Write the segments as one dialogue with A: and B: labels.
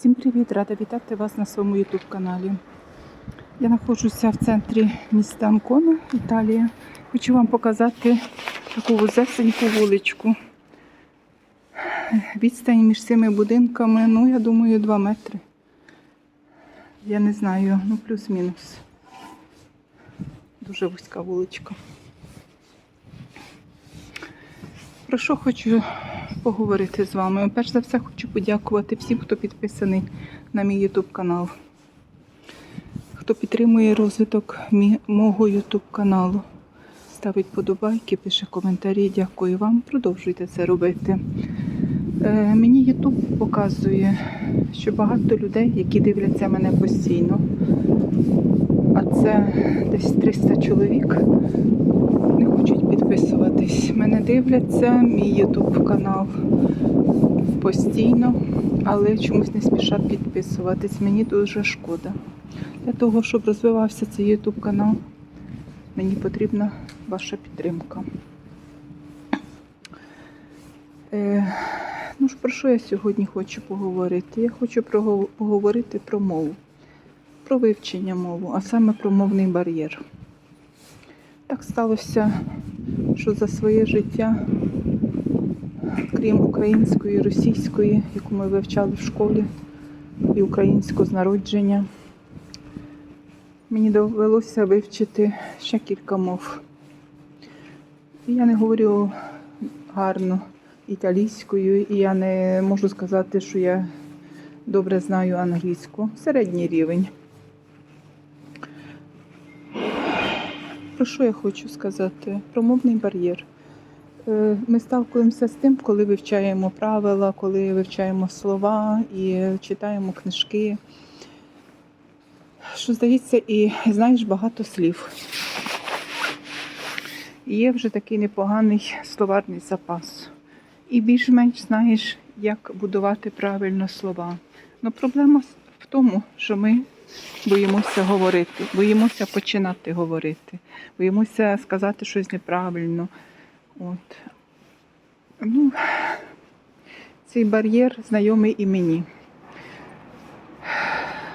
A: Всім привіт! Рада вітати вас на своєму YouTube каналі. Я знаходжуся в центрі міста Анкона, Італія. Хочу вам показати таку вузесеньку вуличку. Відстань між цими будинками, ну, я думаю, 2 метри. Я не знаю, ну плюс-мінус. Дуже вузька вуличка. Про що хочу поговорити з вами? Перш за все, хочу подякувати всім, хто підписаний на мій YouTube канал, хто підтримує розвиток мого YouTube каналу. Ставить подобайки, пише коментарі. Дякую вам. Продовжуйте це робити. Е, мені YouTube показує, що багато людей, які дивляться мене постійно, а це десь 300 чоловік, хочуть підписуватись. Мене дивляться, мій YouTube канал постійно, але чомусь не спішать підписуватись. Мені дуже шкода. Для того, щоб розвивався цей YouTube канал, мені потрібна ваша підтримка. Е, ну ж про що я сьогодні хочу поговорити? Я хочу поговорити про мову, про вивчення мови, а саме про мовний бар'єр. Так сталося, що за своє життя, крім української, російської, яку ми вивчали в школі, і українську з народження, мені довелося вивчити ще кілька мов. Я не говорю гарно італійською, і я не можу сказати, що я добре знаю англійську. Середній рівень. Про що я хочу сказати? Про мовний бар'єр. Е, Ми сталкуємося з тим, коли вивчаємо правила, коли вивчаємо слова і читаємо книжки. Що здається, і знаєш багато слів. І є вже такий непоганий словарний запас. І більш-менш знаєш, як будувати правильно слова. Но проблема в тому, що ми боїмося говорити, боїмося починати говорити, боїмося сказати щось неправильно. От. Ну, цей бар'єр знайомий і мені.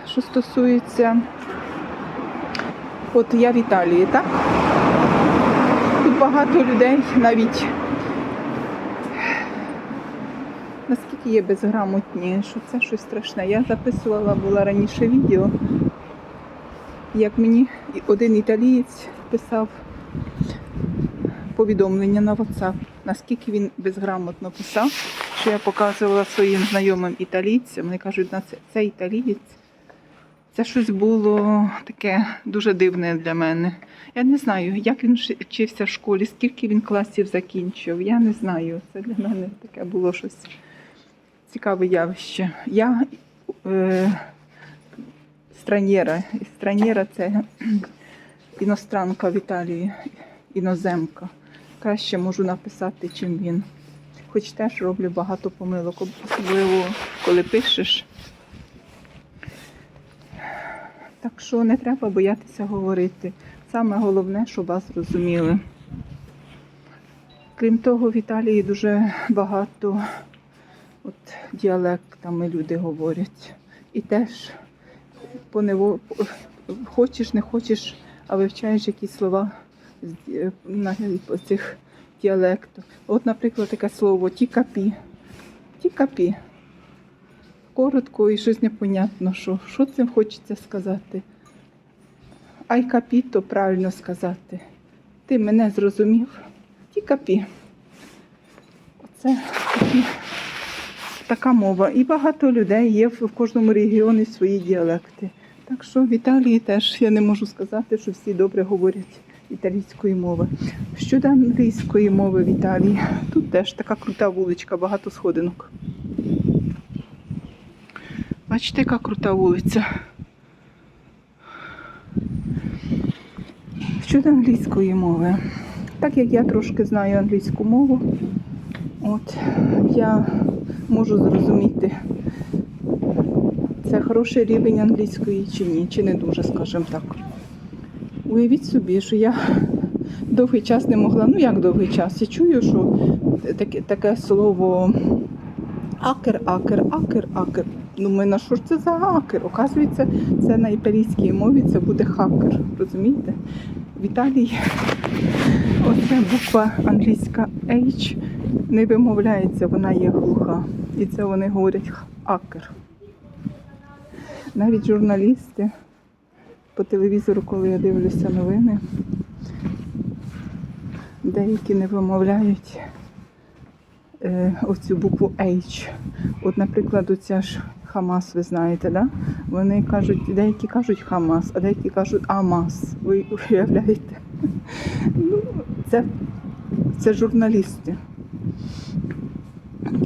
A: Що стосується, от я в Італії, так? Тут багато людей навіть наскільки є безграмотні, що це щось страшне. Я записувала була раніше відео, як мені один італієць писав повідомлення на WhatsApp, наскільки він безграмотно писав, що я показувала своїм знайомим італійцям. Вони кажуть, на це, це італієць. Це щось було таке дуже дивне для мене. Я не знаю, як він вчився в школі, скільки він класів закінчив. Я не знаю. Це для мене таке було щось цікаве явище. Я е, странєра. Странєра це іностранка в Італії, іноземка. Краще можу написати, чим він. Хоч теж роблю багато помилок, особливо коли пишеш. Так що не треба боятися говорити. Саме головне, щоб вас зрозуміли. Крім того, в Італії дуже багато от, діалектами люди говорять. І теж понево... хочеш, не хочеш, а вивчаєш якісь слова з на цих діалектах. От, наприклад, таке слово тікапі. Тікапі. Коротко і щось непонятно, що, що цим хочеться сказати. Ай капіто правильно сказати. Ти мене зрозумів? Тікапі. Оце такі, така мова. І багато людей є в кожному регіоні свої діалекти. Так що в Італії теж я не можу сказати, що всі добре говорять італійської мови. Щодо англійської мови в Італії, тут теж така крута вуличка, багато сходинок. Бачите, яка крута вулиця. Щодо англійської мови. Так як я трошки знаю англійську мову, от я можу зрозуміти, це хороший рівень англійської чи ні, чи не дуже, скажімо так. Уявіть собі, що я довгий час не могла, ну як довгий час, я чую, що таке, таке слово акер, акер, акер, акер. Думаю, на що ж це за хакер? Оказується, це на італійській мові це буде хакер. Розумієте? В Італії оця буква англійська H не вимовляється, вона є глуха. І це вони говорять хакер. Навіть журналісти по телевізору, коли я дивлюся новини, деякі не вимовляють е, оцю букву H. От, наприклад, оця ж Хамас, ви знаєте, да? Вони кажуть, деякі кажуть Хамас, а деякі кажуть Амас. Ви уявляєте? Ну, це, це журналісти.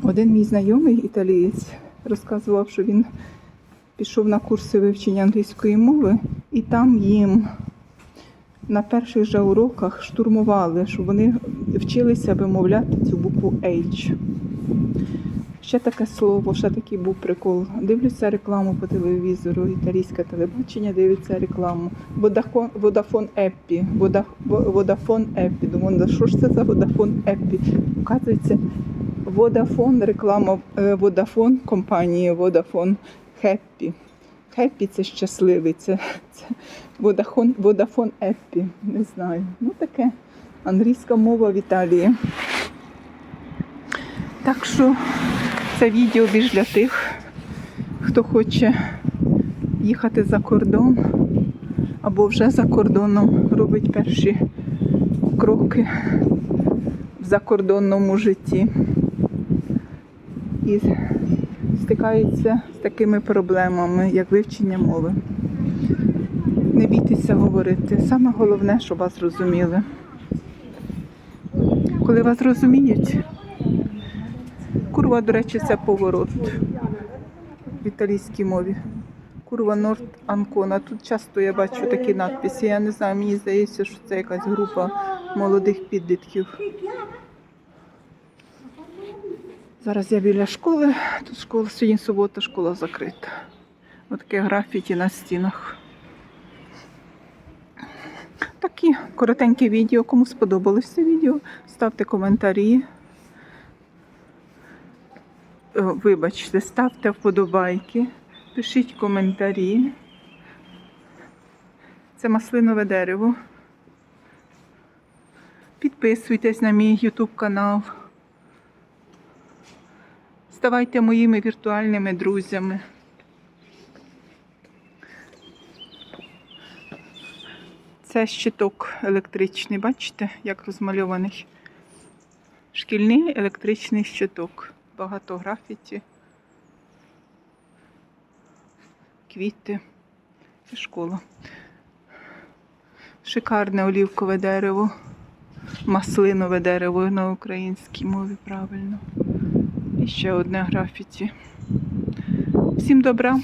A: Один мій знайомий італієць розказував, що він пішов на курси вивчення англійської мови, і там їм на перших же уроках штурмували, щоб вони вчилися вимовляти цю букву H. Ще таке слово, ще такий був прикол. Дивлюся рекламу по телевізору, італійське телебачення дивиться рекламу. Водафон, Водафон Еппі. Вода, Водафон Еппі. Думаю, «Да що ж це за Водафон Еппі? Оказується, Водафон, реклама е, Водафон компанії Водафон Хеппі. Хеппі це щасливий, це, це Водафон, Водафон Еппі. Не знаю. Ну таке англійська мова в Італії. Так що це відео більш для тих, хто хоче їхати за кордон або вже за кордоном робить перші кроки в закордонному житті і стикаються з такими проблемами, як вивчення мови. Не бійтеся говорити. Саме головне, щоб вас зрозуміли. Коли вас розуміють, Курва, до речі, це поворот в італійській мові. Курва Норд Анкона. Тут часто я бачу такі надписи. Я не знаю, мені здається, що це якась група молодих підлітків. Зараз я біля школи. Тут школа сьогодні субота, школа закрита. Ось таке графіті на стінах. Такі коротенькі відео. Кому сподобалось це відео, ставте коментарі. Е, Вибачте, ставте вподобайки, пишіть коментарі. Це маслинове дерево. Підписуйтесь на мій YouTube канал. Ставайте моїми віртуальними друзями. Це щиток електричний, бачите, як розмальований. Шкільний електричний щиток. Багато графіті, квіти. Це школа. Шикарне олівкове дерево, маслинове дерево на українській мові правильно. І ще одне графіті. Всім добра!